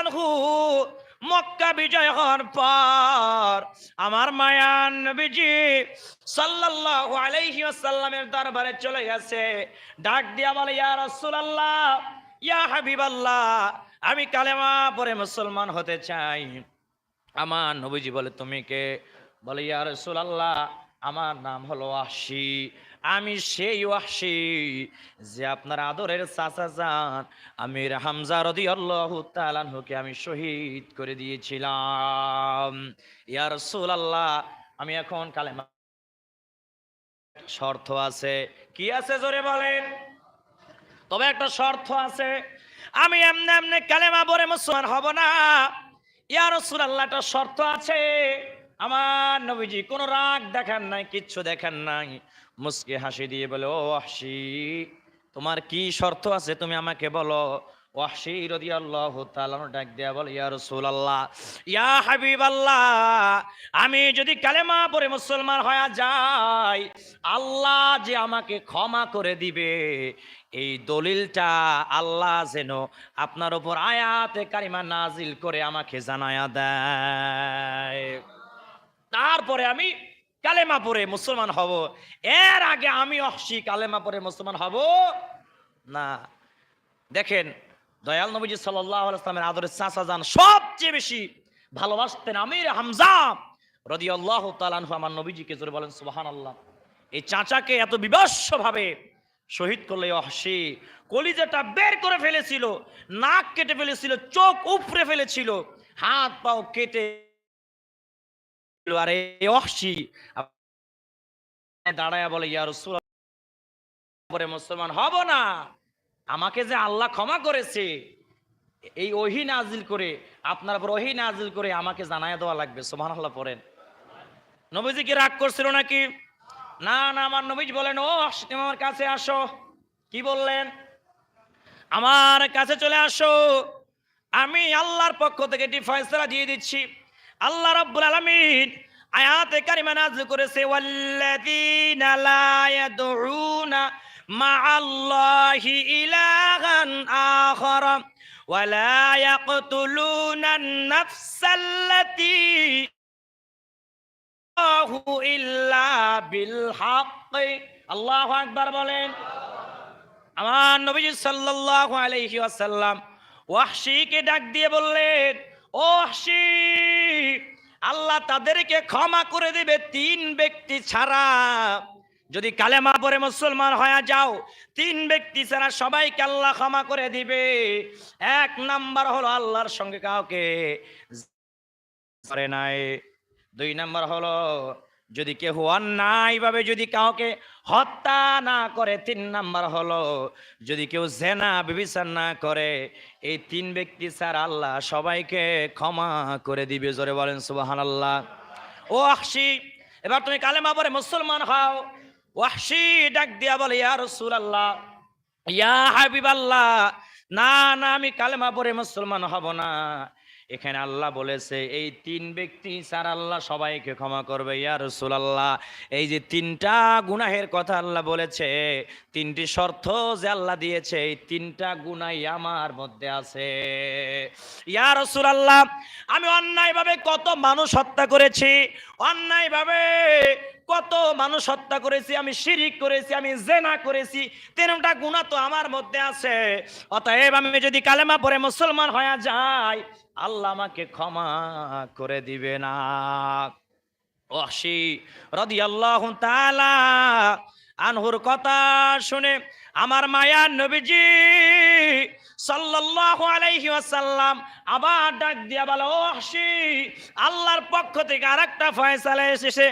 আনহু মক্কা বিজয় আমার মায়ান নবীজি আলাইহি দরবারে চলে গেছে। ডাক দিয়া বলে, ইয়া রাসূলুল্লাহ, ইয়া হাবিবাল্লাহ, আমি কালেমা পরে মুসলমান হতে চাই। আমার নবীজি বলে, তুমি কে? বলে, ইয়া রাসূলুল্লাহ আমার নাম হলো ওয়াহশী। আমি সেই ওয়াহশী যে আপনার আদরের চাচা যান আমির হামজা রাদিয়াল্লাহু তাআলা আনহুকে আমি শহীদ করে দিয়েছিলাম। ইয়ার সুল আল্লাহ আমি এখন কালেমা শর্ত আছে। কি আছে জোরে বলেন? তবে একটা শর্ত আছে, আমি এমনি এমনি কালেমা পড়ে মুসলমান হব না। ইয়া রাসূলুল্লাহ, একটা শর্ত আছে। আমার নবীজি কোনো রাগ দেখেন নাই, কিচ্ছু দেখেন নাই। মুসকে হাসি দিয়ে বলে, ও ওয়াহশী, তোমার কি শর্ত আছে? তুমি আমাকে বলো। রাদিয়াল্লাহু তাআলা ডাক বলে, ইয়া রাসূলুল্লাহ, ইয়া হাবিবাল্লাহ, আমি যদি কালেমা পরে মুসলমান হয়ে যাই, আল্লাহ যে আমাকে ক্ষমা করে দিবে। এই দলিলটা আল্লাহ যেন আপনার উপর আয়াতে কারিমা নাজিল করে আমাকে জানায়া দেয়। তারপরে আমি কালেমা পরে মুসলমান হব। এর আগে আমি অহসি কালেমা পরে মুসলমান হব? না। দেখেন, দয়াল নবীজি সাল্লামের আদরের চাচা যান সবচেয়ে বেশি ভালোবাসতেন আমির হামজা রদি আল্লাহ তালানহু আমার নবীজিকে জোরে বলেন সুবাহান আল্লাহ এই চাচাকে এত বিবস্ব ভাবে শহীদ করলে অহসি। কলিজাটা বের করে ফেলেছিল, নাক কেটে ফেলেছিল, চোখ উপড়ে ফেলেছিল হাত পাও কেটে আর অহসি দাঁড়ায় বলে মুসলমান হব না। আমাকে যে আল্লাহ ক্ষমা করেছে, এই ওহি নাজিল করে, আপনার ওহি নাজিল করে আমাকে দেওয়া লাগবে। পড়েন। নবীজি কি রাগ করছিল নাকি? না না, আমার নবীজ বলেন, ও আমার কাছে আসো। কি বললেন? আমার কাছে চলে আসো। আমি আল্লাহর পক্ষ থেকে একটি ফয়সলা দিয়ে দিচ্ছি। আল্লাহ রাব্বুল আলামিন আয়াতে কারিমা নাযিল করেছে ওয়াল্লাযীনা লা ইয়াদউনা মা'আল্লাহি ইলাহান আখারা ولا يقتلون النفس التي الله إلا بالحق আল্লাহু আকবার বলেন আমার নবীজি সাল্লাল্লাহু আলাইহি ওয়াসাল্লাম ওয়াহশীকে ডাক দিয়ে বললেন ওয়াহশী, আল্লাহ তাদেরকে ক্ষমা করে দিবে তিন ব্যক্তি ছাড়া। যদি কালেমা পরে মুসলমান হয়ে যাও, তিন ব্যক্তি ছাড়া সবাইকে আল্লাহ ক্ষমা করে দিবে। এক নাম্বার হলো আল্লাহর সঙ্গে কাউকে করে নাই। দুই নাম্বার হলো যদি কেউ অন্যায়ভাবে যদি কাউকে হত্যা না করে, তিন নাম্বার হলো যদি কেউ জেনা বিবিচার না করে, এই তিন ব্যক্তি স্যার আল্লাহ সবাইকে ক্ষমা করে দিবে। জোরে বলেন সুবাহান আল্লাহ ও আখসি এবার তুমি কালেমা পরে মুসলমান হও। ওয়াহশি ডাক দিয়া বলে, ইয়া রসুল আল্লাহ ইয়া হাবিব আল্লাহ না না, আমি কালেমা পরে মুসলমান হব না। এখানে আল্লাহ বলেছে, এই তিন ব্যক্তি স্যার আল্লাহ সবাইকে ক্ষমা করবে, ইয়া রসুল আল্লাহ এই যে তিনটা গুনাহের কথা আল্লাহ বলেছে, তিনটি শর্ত যে আল্লাহ দিয়েছে, এই তিনটা গুনাই আমার মধ্যে আছে। ইয়া রসুল আল্লাহ আমি অন্যায়ভাবে কত মানুষ হত্যা করেছি, অন্যায়ভাবে কত মানুষ হত্যা করেছি, আমি শিরিক করেছি, আমি জেনা করেছি তেরোটা গুণা তো আমার মধ্যে আছে। অতএব আমি যদি কালেমা পরে মুসলমান হয়ে যাই আল্লাহ আমাকে ক্ষমা করে দিবে না। ওয়াসি রাদিয়াল্লাহু তাআলা আনহুর কথা শুনে আমার মায়ার নবীজি আবার ডাক দিয়া আল্লাহর পক্ষ থেকে আরেকটা ফয়সালা এসেছে।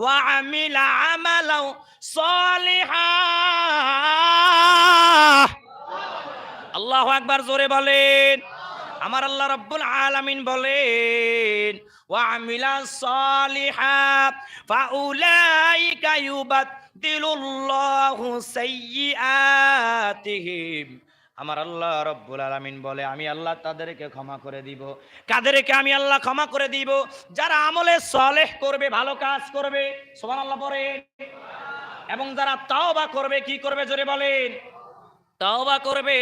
ওয়া আমিলা আমালাও সলিহা। আল্লাহু একবার জোরে বলেন। আমার আল্লাহ রাব্বুল আলামিন বলেন সাইয়্যাতিহিম। আমার আল্লাহ রব্বুল আলামিন বলে, আমি আল্লাহ তাদেরকে ক্ষমা করে দিব। কাদেরকে আমি আল্লাহ ক্ষমা করে দিব? যারা আমলে সলেহ করবে, ভালো কাজ করবে। সোমান আল্লাহ পরে এবং যারা তাওবা করবে, কি করবে? জোরে বলেন। তাওবা করবে।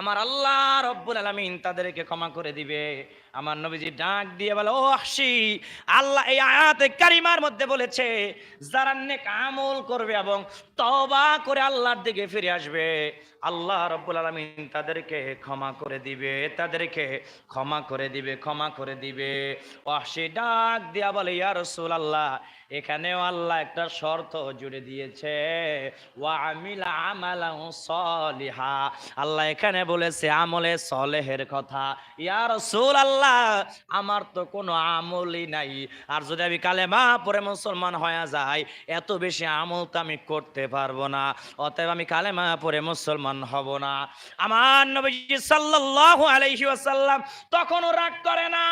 আমার আল্লাহ রব্বুল আলামিন তাদেরকে ক্ষমা করে দিবে। আমার নবীজি ডাক দিয়ে বলে, ও আশি আল্লাহ এই আয়াতে কারিমার মধ্যে বলেছে, যারা নেক আমল করবে এবং তওবা করে আল্লাহর দিকে ফিরে আসবে, আল্লাহ রব্বুল আলামিন তাদেরকে ক্ষমা করে দিবে, তাদেরকে ক্ষমা করে দিবে, ক্ষমা করে দিবে। ওয়াসি ডাক দিয়া বলে, ইয়া রাসূলুল্লাহ এখানেও আল্লাহ একটা শর্ত জুড়ে দিয়েছে আল্লাহ এখানে বলেছে, আমলে সলেহের কথা। ইয়া রাসূল আল্লাহ আমার তো কোনো আমলই নাই। আর যদি আমি কালেমা পরে মুসলমান হয়ে যাই, এত বেশি আমল তো আমি করতে পারব না। অতএব আমি কালেমা পরে মুসলমান হব না। আমার নবীজি সাল্লাল্লাহু আলাইহি তখনও রাগ করে না।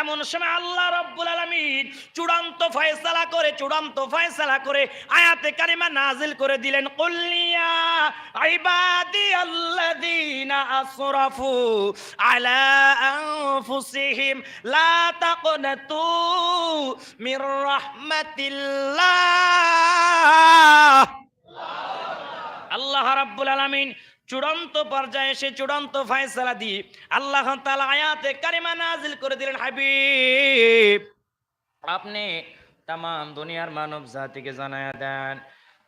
এমন সময় আল্লাহ রাব্বুল আলামিন চূড়ান্ত ফয়সালা করে, চূড়ান্ত ফয়সালা করে আয়াতে কারিমা নাজিল করে দিলেন। কুল্লিয়া ইবাদি আল্লাযীনা আসরাফু আলা আনফুসিহিম, লা তাকনাতু মির রাহমাতিল্লাহ। আল্লাহ রাব্বুল আলামিন চূড়ান্ত পর্যায়ে এসে চূড়ান্ত ফয়সালা দিয়ে আল্লাহ তাআলা আয়াতে কারিমা নাজিল করে দিলেন, হাবিব। আপনি তাম দুনিয়ার মানব জাতিকে জানায়া দেন।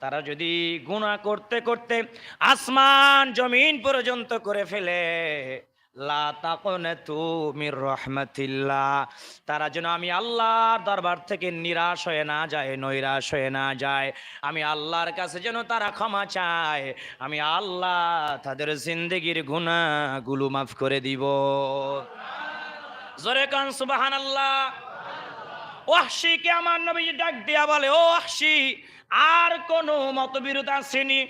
তারা যদি গুনাহ করতে করতে আসমান, জমিন পর্যন্ত করে ফেলে তারা যেন আমি আল্লাহর দরবার থেকে নিরাশ হয়ে না যায়, নৈরাশ হয়ে না যায়। আমি আল্লাহর কাছে যেন তারা ক্ষমা চায়। আমি আল্লাহ তাদের জিন্দগির গুনাহগুলো মাফ করে দিব। জোরে কান সুবহানাল্লাহ। ওয়াহশিকে আমার নবী ডাক দিয়া বলে, ও ওয়াহশি, আর কোনো মতবিরোধ আসেনি,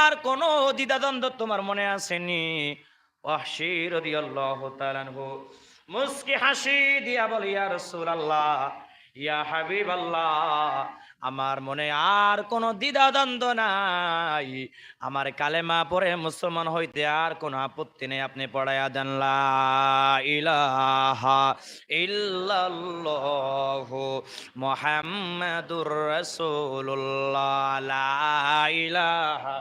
আর কোনো দ্বিধাদ্বন্দ্ব তোমার মনে আসেনি? ওয়াহশি রাদিয়াল্লাহু তাআলা আনহু মুস্কি হাসি দিয়া বলে, ইয়া রাসূলুল্লাহ, ইয়া হাবিবাল্লাহ আমার মনে আর কোনো দ্বিধাদ্বন্দ্ব নাই। আমার কালেমা পরে মুসলমান হইতে আর কোনো আপত্তি নেই। আপনি পড়াইয়া দেন ইলাহা ইল্লাল্লাহু মুহাম্মাদুর রাসূলুল্লাহ। ইলাহা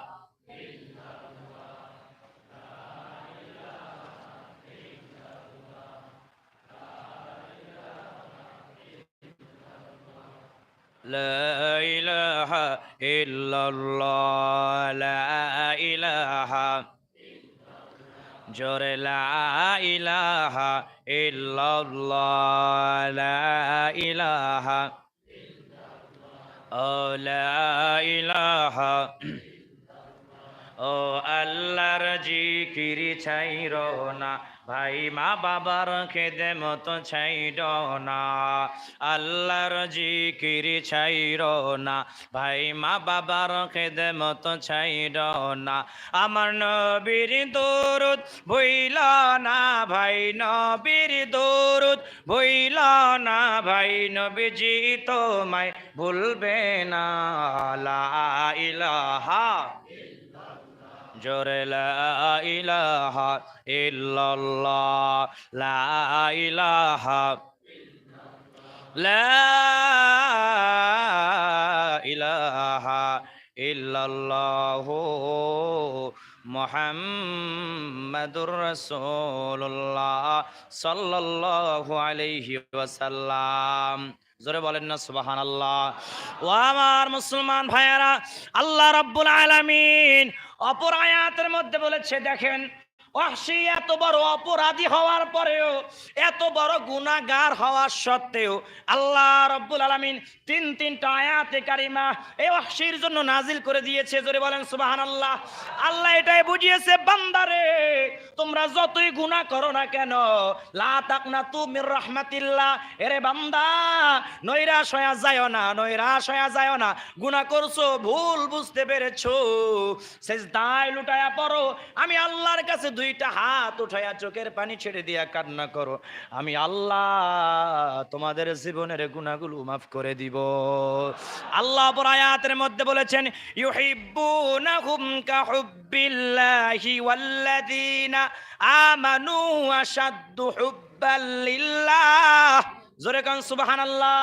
لا إله إلا الله لا إله جور لا إله إلا الله لا إله أو لا إله ও আল্লাহর জিকিরি ছাইর না। ভাই, মা বাবার খেদে মতো ছাইর না। আল্লাহর জিকিরি ছাইর না। ভাই, মা বাবার খেদে মতো ছাইর না। আমার নবীর দরুদ ভইল না ভাই, নবীর দরুদ ভইল না ভাই, নবীজি তোমায় ভুলবে না। লা ইলাহা জোরে ইলাহা ইল্লাল্লাহ লা ইলাহা লা ইলাহা ইল্লাল্লাহু মুহাম্মাদুর রাসূলুল্লাহ সাল্লাল্লাহু আলাইহি ওয়াসাল্লাম। জোরে বলেন না, সুবহানাল্লাহ। ও আমার মুসলমান ভাইয়ারা, আল্লাহ রাব্বুল আলামিন অপর আয়াতের মধ্যে বলেছে, দেখেন এত বড় অপরাধী হওয়ার পরেও, এত বড় গুনাহগার হওয়ার সত্ত্বেও, আল্লাহ রব্বুল আলামিন তিন তিনটা আয়াতে কারিমা এই ওয়াহশীর জন্য নাজিল করে দিয়েছে। জোরে বলেন, সুবহানাল্লাহ। আল্লাহ এটাই বুঝিয়েছে বান্দারে তোমরা যতই গুনাহ করো না কেন, লা তাকনা তুমির রাহমাতিল্লাহ। এরে বান্দা, নৈরাশ হয়ে যায় না, নৈরাশ হয়ে যায় না। গুনাহ করছ, ভুল বুঝতে পেরেছ। সেজদায় লুটায়া পড়ো। আমি আল্লাহর কাছে দুইটা হাত উঠাইয়া চোখের পানি ছেড়ে দিয়া কান্না করো। আমি আল্লাহ তোমাদের জীবনের গুণাগুলো মাফ করে দিব। আল্লাহ পর আয়াতের মধ্যে বলেছেন আমানু জোরে কান, সুবহানাল্লাহ।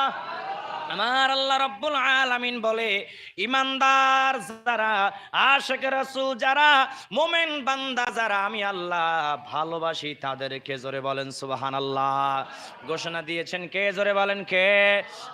আমার আল্লাহ রব্বুল আলামিন বলে, ইমানদার যারা, আশেক রাসূল যারা, মোমেন বান্দা যারা, আমি আল্লাহ ভালোবাসি তাদেরকে জোরে বলেন সুবহানাল্লাহ। ঘোষণা দিয়েছেন কে? জোরে বলেন কে?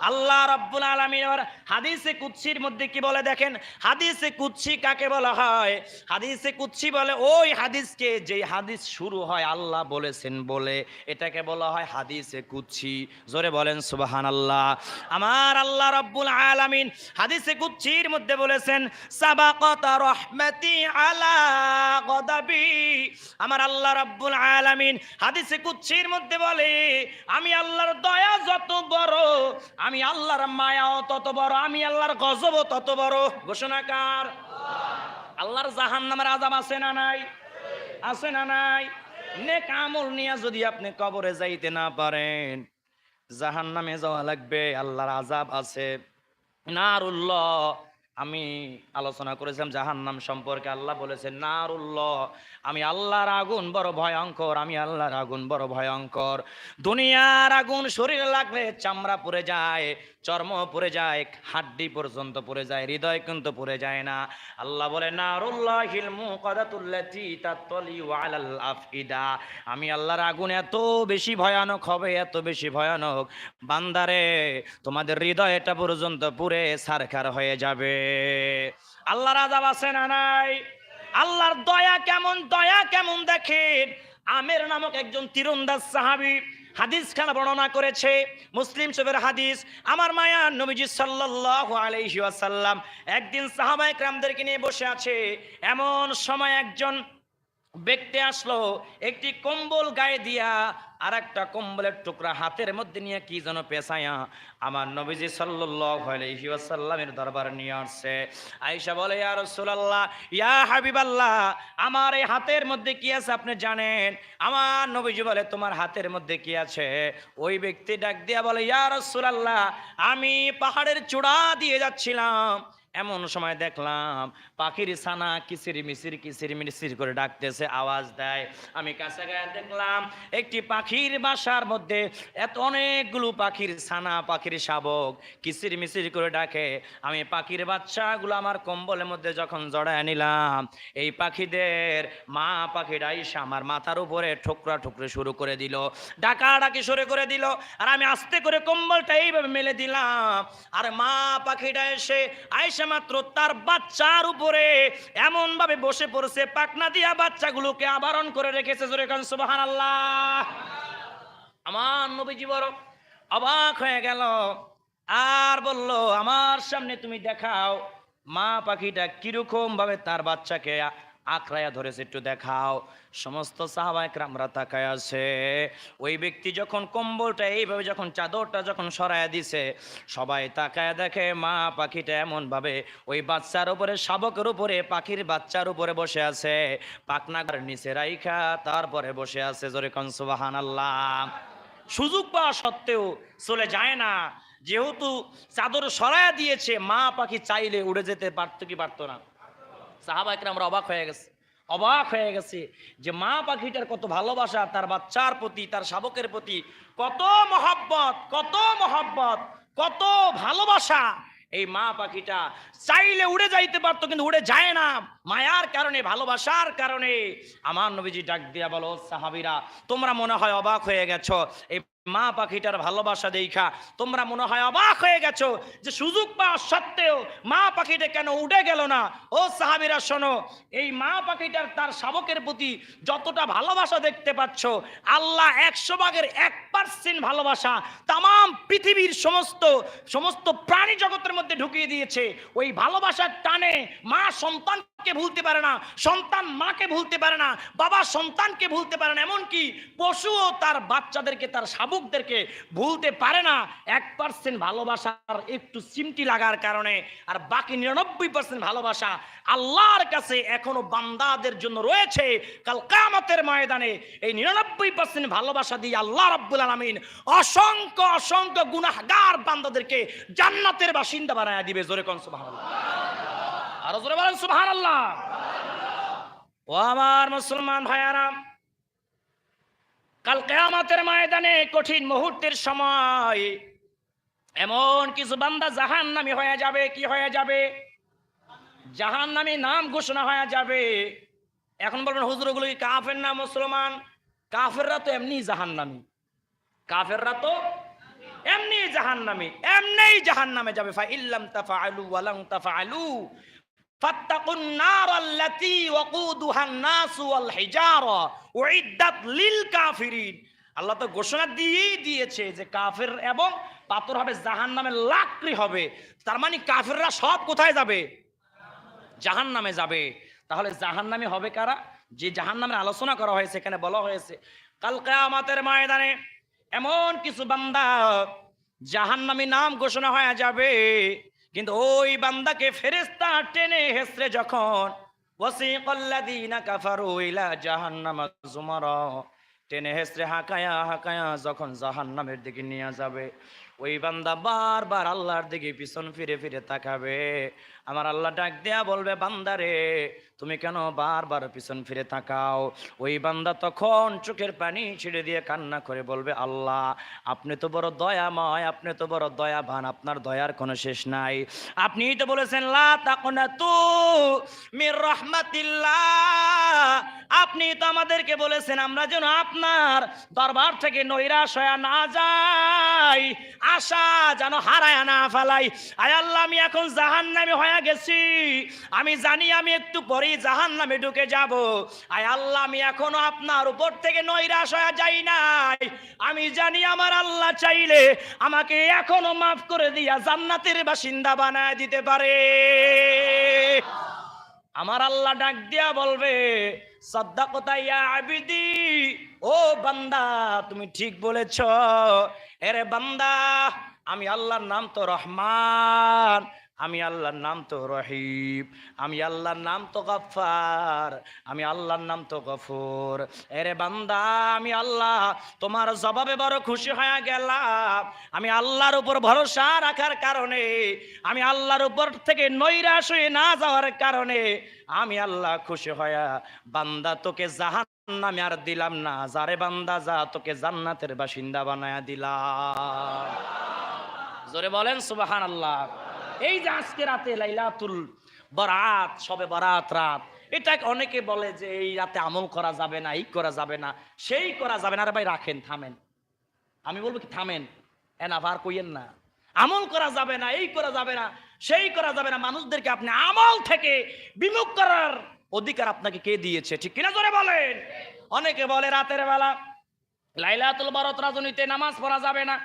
আল্লাহ রব্বুল আলামিন আবার হাদিসে কুদসির মধ্যে কি বলে দেখেন? হাদিসে কুদসি কাকে বলা হয়? হাদিসে কুদসি বলে, ওই হাদিসকে যে হাদিস শুরু হয়, আল্লাহ বলেছেন বলে। এটাকে বলা হয় হাদিসে কুদসি। জোরে বলেন সুবহানাল্লাহ। আমার আল্লাহ রাব্বুল আলামিন হাদিসে কুদসির মধ্যে বলেছেন, সাবাকাত রহমতি আলা গদাবি। আমার আল্লাহ রাব্বুল আলামিন হাদিসে কুদসির মধ্যে বলে, আমি আল্লাহর দয়া যত বড়, আমি আল্লাহর মায়াও তত বড়, আমি আল্লাহর গজবও তত বড়। ঘোষণাকার আল্লাহর জাহান্নামের আযাব আছে না নাই? আছে না নাই? নেক আমল নিয়ে যদি আপনি কবরে যাইতে না পারেন জাহান নামে যাওয়া লাগবে আল্লাহর আজাব আছে। নারুল্লাহ আমি আলোচনা করেছিলাম জাহান্নাম সম্পর্কে। আল্লাহ বলেছেন, নারুল্লাহ, আমি আল্লাহর আগুন বড় ভয়ঙ্কর, আমি আল্লাহর আগুন বড় ভয়ঙ্কর। দুনিয়ার আগুন শরীরে লাগলে চামড়া পড়ে যায়, চর্ম পড়ে যায়, হাড্ডি পর্যন্ত পড়ে যায়, হৃদয় কিন্তু পড়ে যায় না। আল্লাহ বলে, নারুল্লাহিল মুকাদাতুল্লাতি আফইদা। আমি আল্লাহর আগুন এত বেশি ভয়ানক হবে, এত বেশি ভয়ানক। বান্দারে, তোমাদের হৃদয়টা পর্যন্ত পুরে সারখার হয়ে যাবে। আল্লাহ রাজা আছে না নাই? আল্লাহর দয়া কেমন দয়া কেমন দেখেন? আমের নামক একজন তীরন্দাজ সাহাবি হাদিস খান বর্ণনা করেছে, মুসলিম সবের হাদিস। আমার মায়া নবীজি সাল্লাল্লাহু আলাইহি ওয়াসাল্লাম একদিন সাহাবায়ক রামদেরকে নিয়ে বসে আছে, এমন সময় একজন ব্যক্তি আসলো, একটি কম্বল গায়ে দিয়া আর একটা কম্বলের টুকরা হাতের মধ্যে নিয়ে কি যেন পেশায়া আমার নবীজি ওয়াসাল্লামের দরবার নিয়ে আসছে। আয়েশা বলে, ইয়া রাসূলুল্লাহ, ইয়া হাবিবাল্লাহ, আমার এই হাতের মধ্যে কি আছে আপনি জানেন? আমার নবীজি বলে, তোমার হাতের মধ্যে কি আছে? ওই ব্যক্তি ডাক দিয়া বলে, ইয়া রাসূলুল্লাহ, আমি পাহাড়ের চূড়া দিয়ে যাচ্ছিলাম এমন সময় দেখলাম পাখির ছানা কিসির মিসির কিসির মিসির করে ডাকতেছে, আওয়াজ দেয়। আমি কাছে গায়ে দেখলাম একটি পাখির বাসার মধ্যে এত অনেকগুলো পাখির ছানা, পাখির শাবক কিসির মিসির করে ডাকে। আমি পাখির বাচ্চাগুলো আমার কম্বলের মধ্যে যখন জড়ায় নিলাম, এই পাখিদের মা পাখির আইসা আমার মাথার উপরে ঠোকরা ঠুকরে শুরু করে দিল ডাকা ডাকি শুরু করে দিল, আর আমি আস্তে করে কম্বলটা এইভাবে মেলে দিলাম। আর মা পাখিটা এসে আইসা মাত্র তার বাচ্চার উপরে। এমন ভাবে বসে পড়ছে পাকনা দিয়া বাচ্চাগুলোকে আবরণ করে রেখেছে জোরে কান সুবাহান আল্লাহ আমার নবীজি বড় অবাক হয়ে গেল, আর বলল, আমার সামনে তুমি দেখাও, মা পাখিটা কীরকম ভাবে তার বাচ্চাকে আঁকড়াইয়া ধরেছে, একটু দেখাও। সমস্ত সাহাবাইকরামরা তাকায় আছে। ওই ব্যক্তি যখন কম্বলটা, এইভাবে যখন চাদরটা যখন সরাইয়া দিছে, সবাই তাকায় দেখে, মা, পাখিটা এমন ভাবে ওই বাচ্চার উপরে, শাবকের উপরে, পাখির বাচ্চার উপরে বসে আছে। পাকনাগার নিচে রাইখা, তারপরে বসে আছে। জোরে কনসুবাহান আল্লাহ সুযোগ পাওয়া সত্ত্বেও চলে যায় না। যেহেতু চাদর সরায়া দিয়েছে, মা পাখি চাইলে উড়ে যেতে পারতো কি পারতো না? সাহাবাইকরা আমরা অবাক হয়ে গেছে। অবাক হয়ে গেছে যে মা পাখিটার কত ভালোবাসা, তার বাচ্চার প্রতি, তার শাবকের প্রতি কত মহব্বত কত মহব্বত, কত ভালোবাসা। এই মা পাখিটা চাইলে উড়ে যাইতে পারতো কিন্তু উড়ে যায় না। মায়ার কারণে, ভালোবাসার কারণে। আমার নবীজি ডাক দিয়া বলো সাহাবিরা, তোমরা মনে হয় অবাক হয়ে গেছো। এই মা পাখিটার ভালোবাসা দেখা। তোমরা মনে হয় অবাক হয়ে গেছো যে সুযোগ পাওয়া সত্ত্বেও মা পাখিটা কেন উড়ে গেল না? ও সাহাবিরা, শোনো, এই মা পাখিটার তার শাবকের প্রতি যতটা ভালোবাসা দেখতে পাচ্ছ, আল্লাহ একশো ভাগের এক পার্সেন্ট ভালোবাসা তাম পৃথিবীর সমস্ত সমস্ত প্রাণী জগতের মধ্যে ঢুকিয়ে দিয়েছে। ওই ভালোবাসার টানে মা সন্তানকে ভুলতে পারে না, সন্তান মাকে ভুলতে পারে না, বাবা সন্তানকে ভুলতে পারে না। এমনকি পশুও তার বাচ্চাদেরকে তার শাবক ভাবুকদেরকে ভুলতে পারে না, এক পার্সেন্ট ভালোবাসার একটু চিমটি লাগার কারণে, আর বাকি নিরানব্বই পার্সেন্ট ভালোবাসা আল্লাহর কাছে এখনও বান্দাদের জন্য রয়েছে। কাল কামতের ময়দানে এই নিরানব্বই পার্সেন্ট ভালোবাসা দিয়ে আল্লাহ রাব্বুল আলামিন অসংখ্য অসংখ্য গুনাহগার বান্দাদেরকে জান্নাতের বাসিন্দা বানায় দিবে। জোরে কন সুবহানাল্লাহ? আরও জোরে বলেন সুবহানাল্লাহ। ও আমার মুসলমান ভাইয়ারাম কাল কেয়ামতের ময়দানে কঠিন মুহূর্তের সময় এমন কিছু বান্দা জাহান নামি হয়ে যাবে, কি হয়ে যাবে? জাহান নামে নাম ঘোষণা হয়ে যাবে। এখন বলবেন হুজুরগুলো কি কাফের না মুসলমান? কাফেররা তো এমনি জাহান নামি কাফেররা তো এমনি জাহান নামে এমনিই জাহান নামে যাবে। ফা ইল্লাম তাফাআলু ওয়ালাম তাফাআলু। ফাত্তাকুন আল্লাহ তো ঘোষণা দিয়েই দিয়েছে যে কাফের এবং পাথর হবে জাহান্নামে লাকড়ি হবে। তার মানে কাফেররা সব কোথায় যাবে? জাহান্নামে যাবে। তাহলে জাহান্নামে হবে কারা? যে জাহান্নামের আলোচনা করা হয়েছে, এখানে বলা হয়েছে, কাল কিয়ামতের ময়দানে এমন কিছু বান্দা জাহান্নামী নাম ঘোষণা হয়ে যাবে কিন্তু ওই বান্দাকে ফেরেস্তা টেনে হেসরে যখন টেনে যখন দিকে যাবে, ওই বান্দা বারবার আল্লাহর দিকে পিছন ফিরে ফিরে তাকাবে। আমার আল্লাহ ডাক দেয়া বলবে বান্দারে তুমি কেন বারবার পিছন ফিরে তাকাও? ওই বান্দা তখন চোখের পানি ছিঁড়ে দিয়ে কান্না করে বলবে, আল্লাহ, আপনি তো বড় দয়াময়, আপনি তো বড় দয়াবান, আপনার দয়ার কোনো শেষ নাই। আপনি তো বলেছেন, লা তু মির রহমাতিল্লাহ। আপনি তো আমাদেরকে বলেছেন, আমরা যেন আপনার দরবার থেকে নৈরাশ হয়ে না যাই, আশা যেন হারায় না ফেলাই। আয় আল্লাহ, আমি এখন জাহান নামে হয়ে গেছি। আমি জানি আমি একটু পরেই জাহান নামে ঢুকে যাব। আয় আল্লাহ, আমি এখনও আপনার উপর থেকে নৈরাশ হয়ে যাই নাই। আমি জানি আমার আল্লাহ চাইলে আমাকে এখনও মাফ করে দিয়া জান্নাতের বাসিন্দা বানায় দিতে পারে। আমার আল্লাহ ডাক দিয়া বলবে আবিদি, ও বান্দা, তুমি ঠিক বলেছ। এরে বান্দা, আমি আল্লাহর নাম তো রহমান। আমি আল্লাহর নাম তো রহিব আমি আল্লাহর নাম তো গফার আমি আল্লাহর নাম তো গফুর। এরে বান্দা, আমি আল্লাহ, তোমার জবাবে বড় খুশি হয়ে গেলাম। আমি আল্লাহর উপর ভরসা রাখার কারণে, আমি আল্লাহর উপর থেকে নৈরাশ হয়ে না যাওয়ার কারণে, আমি আল্লাহ খুশি হয়া, বান্দা, তোকে জাহান নামে আর দিলাম না। যারে বান্দা, যা, তোকে জান্নাতের বাসিন্দা বানায়া দিলাম। জোরে বলেন সুবাহান আল্লাহ এই যে আজকে রাতে লাইলাতুল বরাত, সবে বরাত রাত, এটা অনেকে বলে যে এই রাতে আমল করা যাবে না এই করা যাবে না, সেই করা যাবে না। আরে ভাই, রাখেন, থামেন। আমি বলব কি, থামেন। এনা ভার কইয়েন না। আমল করা যাবে না, এই করা যাবে না, সেই করা যাবে না। মানুষদেরকে আপনি আমল থেকে বিমুখ করার অধিকার আপনাকে কে দিয়েছে? ঠিক কিনা জোরে বলেন? অনেকে বলে রাতের বেলা লাইলাতুল বারত রাজনীতিতে নামাজ পড়া যাবে না।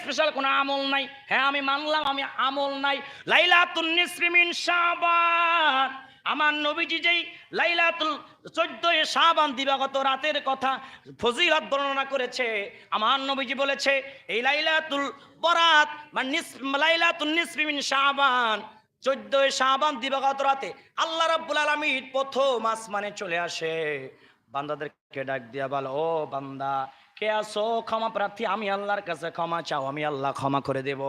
স্পেশাল কোনো আমল নাই। হ্যাঁ আমি মানলাম, আমি আমল নাই। লাইলাতুল নিসরিমিন শাবান। আমার নবীজি যেই লাইলাতুল চোদ্দই শাবান দিবাগত রাতের কথা ফজিলত বর্ণনা করেছে, আমার নবীজি বলেছে, এই লাইলাতুল বরাত নিস লাইলাতুল নিসরিমিন শাবান, চোদ্দই শাবান দিবাগত রাতে আল্লাহ রাব্বুল আলামিন প্রথম আসমানে চলে আসে। বান্দাদেরকে ডাক দিয়া বল, ও বান্দা কে আসো ক্ষমা প্রার্থী, আমি আল্লাহর কাছে ক্ষমা চাও, আমি আল্লাহ ক্ষমা করে দেব।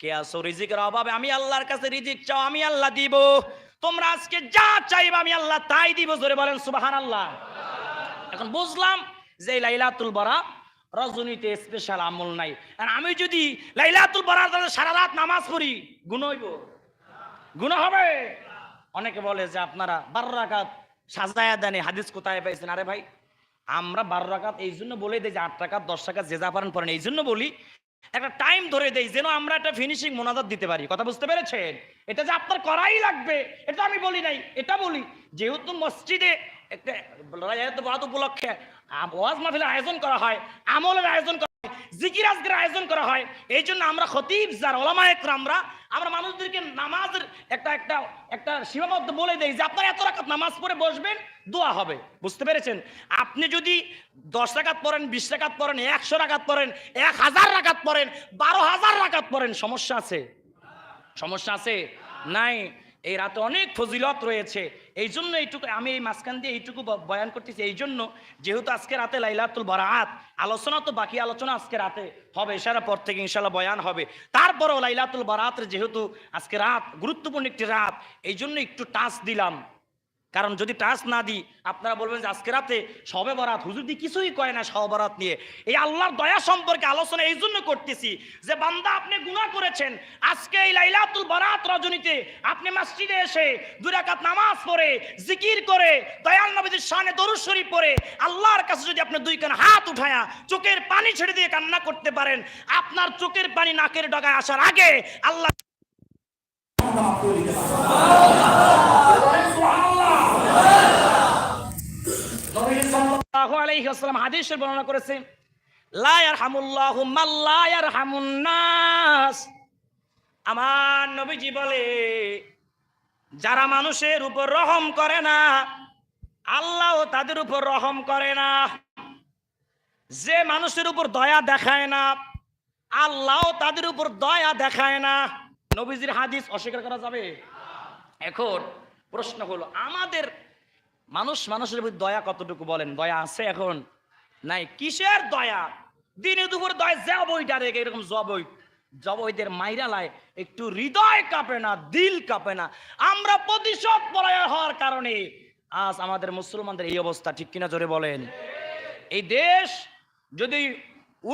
কে আসো রিজিকের অভাবে আমি আল্লাহর কাছে রিজিক চাও, আমি আল্লাহ দিব। তোমরা আজকে যা চাইবে আমি আল্লাহ তাই দিব, জোরে বলেন সুবাহান আল্লাহ এখন বুঝলাম যে লাইলাতুল বরা রজনীতে স্পেশাল আমল নাই। আর আমি যদি লাইলাতুল বরার সারা রাত নামাজ পড়ি, গুণ হইব? গুণ হবে? অনেকে বলে যে আপনারা বারো সাজায়া দেনে হাদিস কোথায় পাইছেন? আরে ভাই আমরা বারো টাকা এই জন্য বলে দিই যে আট টাকাত দশ টাকা যে যা পারেন পড়েন এই জন্য বলি, একটা টাইম ধরে দেই যেন আমরা একটা ফিনিশিং মোনাজাত দিতে পারি। কথা বুঝতে পেরেছেন? এটা যে আপনার করাই লাগবে, এটা আমি বলি নাই, এটা বলি। যেহেতু মসজিদে একটা উপলক্ষে ওয়াজ মাহফিলের আয়োজন করা হয়, আমলের আয়োজন করা জিকির আজকের আয়োজন করা হয়। এই জন্য আমরা খতিব, যার ওলামায়ক আমরা আমরা মানুষদেরকে নামাজের একটা একটা একটা সীমাবদ্ধ বলে দেই যে আপনারা এত রাকাত নামাজ পড়ে বসবেন, দোয়া হবে। বুঝতে পেরেছেন? আপনি যদি দশ রাকাত পড়েন, বিশ রাকাত পড়েন, একশো রাকাত পড়েন, এক হাজার রাকাত পড়েন, বারো হাজার রাকাত পড়েন, সমস্যা আছে? সমস্যা আছে? নাই। এই রাতে অনেক ফজিলত রয়েছে। এই জন্য এইটুকু, আমি এই মাঝখান দিয়ে এইটুকু বয়ান করতেছি। এই জন্য যেহেতু আজকে রাতে লাইলাতুল বরাত, আলোচনা তো বাকি, আলোচনা আজকে রাতে হবে সারা পর থেকে ইনশাল্লাহ বয়ান হবে। তারপরও লাইলাতুল বরাতের যেহেতু আজকে রাত, গুরুত্বপূর্ণ একটি রাত, এই জন্য একটু টাচ দিলাম। কারণ যদি টাচ না দিই, আপনারা বলবেন যে আজকে রাতে সবে বরাত, হুজুর দি কিছুই কয় না সবে বরাত নিয়ে। এই আল্লাহর দয়া সম্পর্কে আলোচনা এই জন্য করতেছি যে বান্দা আপনি গুনাহ করেছেন, আজকে এই লাইলাতুল বরাত রজনীতে আপনি মসজিদে এসে দুই রাকাত নামাজ পড়ে, জিকির করে, দয়াল নবীদের শানে দরুদ শরীফ পড়ে, আল্লাহর কাছে যদি আপনি দুই কান হাত উঠায়া চোখের পানি ছেড়ে দিয়ে কান্না করতে পারেন, আপনার চোখের পানি নাকের ডগায় আসার আগে আল্লাহ হাদিসের বর্ণনা করেছে, লা ইয়ারহামুল্লাহু মান লা ইয়ারহামুন নাস। আমার নবীজি বলে, যারা মানুষের উপর রহম করে না, আল্লাহ তাদের উপর রহম করে না। যে মানুষের উপর দয়া দেখায় না, আল্লাহ তাদের উপর দয়া দেখায় না। নবীজির হাদিস অস্বীকার করা যাবে? এখন প্রশ্ন হলো, আমাদের মানুষ মানুষের প্রতি দয়া কতটুকু বলেন? দয়া আছে এখন? নাই। কিসের দয়া? দিনে দুপুর দয়া যাবইটা রেখে এরকম জবই জবইদের মাইরালায় একটু হৃদয় কাঁপে না, দিল কাঁপে না। আমরা প্রতিশোধ পরায়ণ হওয়ার কারণে আজ আমাদের মুসলমানদের এই অবস্থা, ঠিক কিনা জোরে বলেন? এই দেশ যদি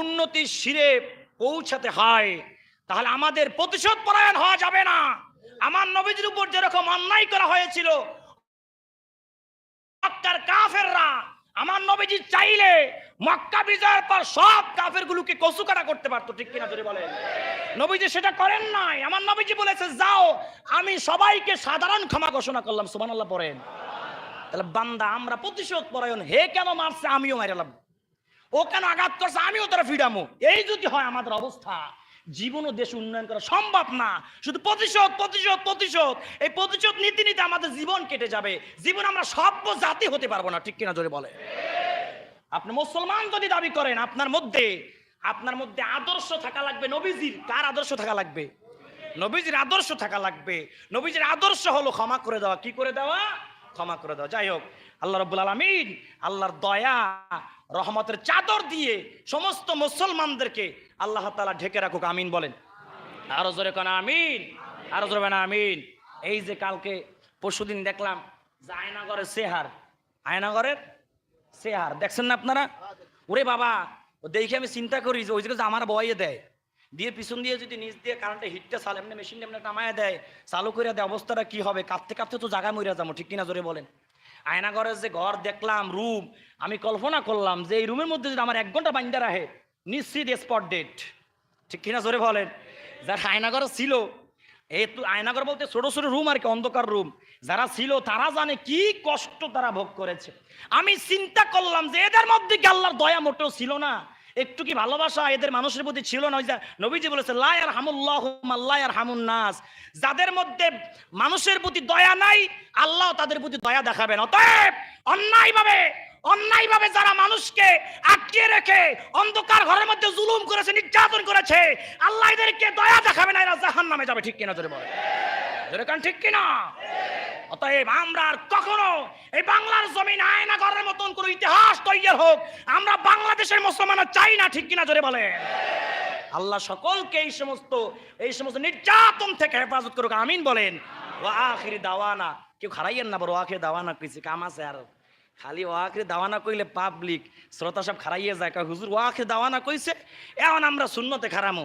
উন্নতির শিরে পৌঁছাতে হয়, তাহলে আমাদের প্রতিশোধ পরায়ণ হওয়া যাবে না। আমার নবীজির উপর যেরকম অন্যায় করা হয়েছিল মক্কার কাফেররা আমার নবীজি চাইলে মক্কা বিজয়ের পর সব কাফের গুলোকে কসুকাটা করতে পারতো, ঠিক কিনা জোরে বলেন? নবীজি সেটা করেন নাই। আমার নবীজি বলেছে, যাও, আমি সবাইকে সাধারণ ক্ষমা ঘোষণা করলাম। সুবহানাল্লাহ পড়েন। তাহলে বান্দা, আমরা প্রতিশোধ পরায়ণ, হে কেন মারছে, আমিও মারালাম ও কেন আঘাত করছে, আমিও তারা ফিরামো। এই যদি হয় আমাদের অবস্থা জীবন ও দেশ উন্নয়ন করা সম্ভব না। শুধু প্রতিশোধ প্রতিশোধ প্রতিশোধ। এই প্রতিশোধ নীতি নিতে আমাদের জীবন কেটে যাবে। জীবন আমরা সভ্য জাতি হতে পারব না, ঠিক কিনা জোরে বলে। আপনি মুসলমান যদি দাবি করেন, আপনার মধ্যে আপনার মধ্যে আদর্শ থাকা লাগবে। নবীজির কার আদর্শ থাকা লাগবে? নবীজির আদর্শ থাকা লাগবে। নবীজির আদর্শ হলো ক্ষমা করে দেওয়া। কি করে দেওয়া? ক্ষমা করে দেওয়া। যাই হোক, আল্লাহ রব্বুল আলমিন আল্লাহর দয়া, রহমতের চাদর দিয়ে সমস্ত মুসলমানদেরকে আল্লাহ তাআলা ঢেকে রাখুক, আমিন বলেন। আরও জোরে কেন, আমিন। আরও জোরে না আমিন। এই যে কালকে পরশুদিন দেখলাম যে আয়নাগরের সেহার আয়নাগরের সেহার দেখছেন না আপনারা? ওরে বাবা দেখে আমি চিন্তা করি যে ওই যে আমার বয়ে দেয়। দিয়ে পিছন দিয়ে যদি নিচ দিয়ে কারেন্টে হিটটা চাল, এমনি মেশিন এমনি নামায় দেয়, চালু করে দেয়, অবস্থাটা কি হবে? কাঁপতে কাঁপতে তো জায়গায় মরিয়া যাব, ঠিক কিনা জোরে বলেন। আয়নাগরের যে ঘর দেখলাম, রুম, আমি কল্পনা করলাম যে এই রুমের মধ্যে যদি আমার এক ঘণ্টা বাইন্দা রাখে নিশ্চিত স্পট ডেট ঠিক কিনা জোরে বলেন? যার আয়নাগর ছিল এই তো আয়নাঘর বলতে ছোট ছোট রুম আর কি, অন্ধকার রুম যারা ছিল, তারা জানে কি কষ্ট তারা ভোগ করেছে। আমি চিন্তা করলাম যে এদের মধ্যে কি আল্লাহর দয়া মোটেও ছিল না। একটু কি ভালোবাসা এদের মানুষের প্রতি ছিল না? ওই যে নবীজি বলেছে লায়ার হামুল্লাহ আল্লাহ হামুন নাস। যাদের মধ্যে মানুষের প্রতি দয়া নাই, আল্লাহ তাদের প্রতি দয়া দেখাবেন অতএব অন্যায়ভাবে অন্যায়ভাবে যারা মানুষকে আটকে রেখে অন্ধকার ঘরের মধ্যে জুলুম করেছে, নির্যাতন করেছে, আল্লাহ এদেরকে দয়া দেখাবে না, এরা জাহান নামে যাবে, ঠিক কিনা জোরে বলে জোরে কান, ঠিক কিনা? অতএব আমরা আর কখনো এই বাংলার জমিন আয়না ঘরের মতন কোনো ইতিহাস তৈরি হোক, আমরা বাংলাদেশের মুসলমান চাই না, ঠিক কিনা জোরে বলে আল্লাহ সকলকে এই সমস্ত এই সমস্ত নির্যাতন থেকে হেফাজত করুক, আমিন বলেন। ও আখিরি দাওয়ানা, কেউ খারাইয়েন না, বড় আখিরি দাওয়ানা কইছে কাম আছে আর খালি ও আখরে দাওয়ানা কইলে পাবলিক শ্রোতা সব খারাইয়ে যায় হুজুর, ও আখরে দাওয়ানা কইছে? এখন আমরা শূন্যতে খারামো